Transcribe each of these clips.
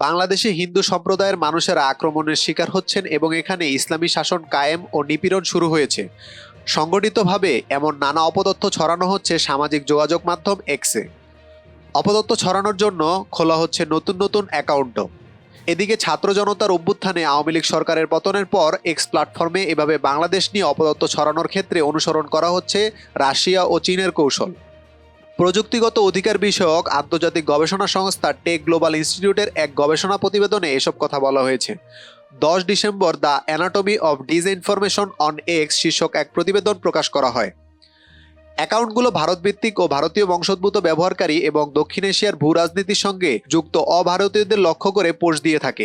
বাংলাদেশে হিন্দু সম্প্রদায়ের মানুষেরা আক্রমণের শিকার হচ্ছেন এবং এখানে ইসলামী শাসন কায়েম ও নিপীড়ন শুরু হয়েছে। সংগঠিতভাবে এমন নানা অপতথ্য ছড়ানো হচ্ছে সামাজিক যোগাযোগ মাধ্যম এক্সে অপতথ্য ছড়ানোর জন্য খোলা হচ্ছে নতুন নতুন অ্যাকাউন্টও। এদিকে ছাত্র জনতার অভ্যুত্থানে আওয়ামী লীগ সরকারের পতনের পর এক্স প্ল্যাটফর্মে এভাবে বাংলাদেশ নিয়ে অপদত্ত ছড়ানোর ক্ষেত্রে অনুসরণ করা হচ্ছে রাশিয়া ও চীনের কৌশল। প্রযুক্তিগত অধিকার বিষয়ক আন্তর্জাতিক গবেষণা সংস্থা টেক গ্লোবাল ইনস্টিটিউটের এক গবেষণা প্রতিবেদনে এসব কথা বলা হয়েছে। দশ December the anatomy of disinformation on X শীর্ষক এক প্রতিবেদন প্রকাশ করা হয়। অ্যাকাউন্টগুলো ভারতভিত্তিক ও ভারতীয় বংশোদ্ভূত ব্যবহারকারী এবং দক্ষিণ এশিয়ার ভূ রাজনীতির সঙ্গে যুক্ত অভারতীয়দের লক্ষ্য করে পোস্ট দিয়ে থাকে।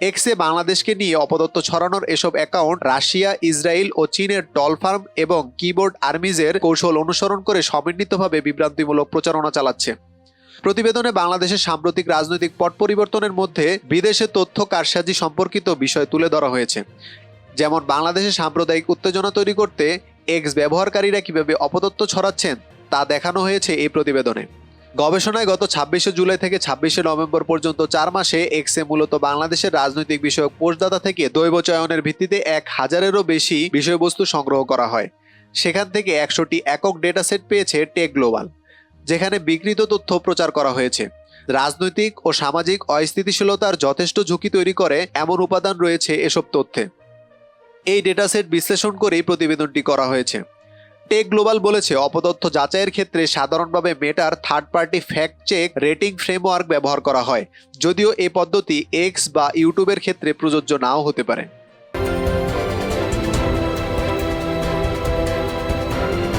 এক্সে বাংলাদেশকে নিয়ে অপদত্ত ছড়ানোর এসব অ্যাকাউন্ট রাশিয়া, ইসরায়েল ও চীনের টল ফার্ম এবং কিবোর্ড আর্মিজের কৌশল অনুসরণ করে সমন্বিতভাবে বিভ্রান্তিমূলক প্রচারণা চালাচ্ছে। প্রতিবেদনে বাংলাদেশের সাম্প্রতিক রাজনৈতিক পট পরিবর্তনের মধ্যে বিদেশে তথ্য কারসাজি সম্পর্কিত বিষয় তুলে ধরা হয়েছে। যেমন বাংলাদেশে সাম্প্রদায়িক উত্তেজনা তৈরি করতে এক্স ব্যবহারকারীরা কীভাবে অপতত্ত্ব ছড়াচ্ছেন তা দেখানো হয়েছে এই প্রতিবেদনে। গবেষণায় গত ছাব্বিশে জুলাই থেকে ছাব্বিশে নভেম্বর পর্যন্ত চার মাসে এক্সে মূলত বাংলাদেশের রাজনৈতিক বিষয়ক পোস্টদাতা থেকে দৈব চয়নের ভিত্তিতে এক হাজারেরও বেশি বিষয়বস্তু সংগ্রহ করা হয়। সেখান থেকে একশোটি একক ডেটা সেট পেয়েছে টেক গ্লোবাল, যেখানে বিকৃত তথ্য প্রচার করা হয়েছে। রাজনৈতিক ও সামাজিক অস্থিতিশীলতার যথেষ্ট ঝুঁকি তৈরি করে এমন উপাদান রয়েছে এসব তথ্যে। এই ডেটা সেট বিশ্লেষণ করেই প্রতিবেদনটি করা হয়েছে। টেক গ্লোবাল বলেছে, অপতথ্য যাচাইয়ের ক্ষেত্রে সাধারণভাবে মেটার third party fact check rating framework ব্যবহার করা হয়, যদিও এ পদ্ধতি এক্স বা ইউটিউবের ক্ষেত্রে প্রযোজ্য নাও হতে পারে।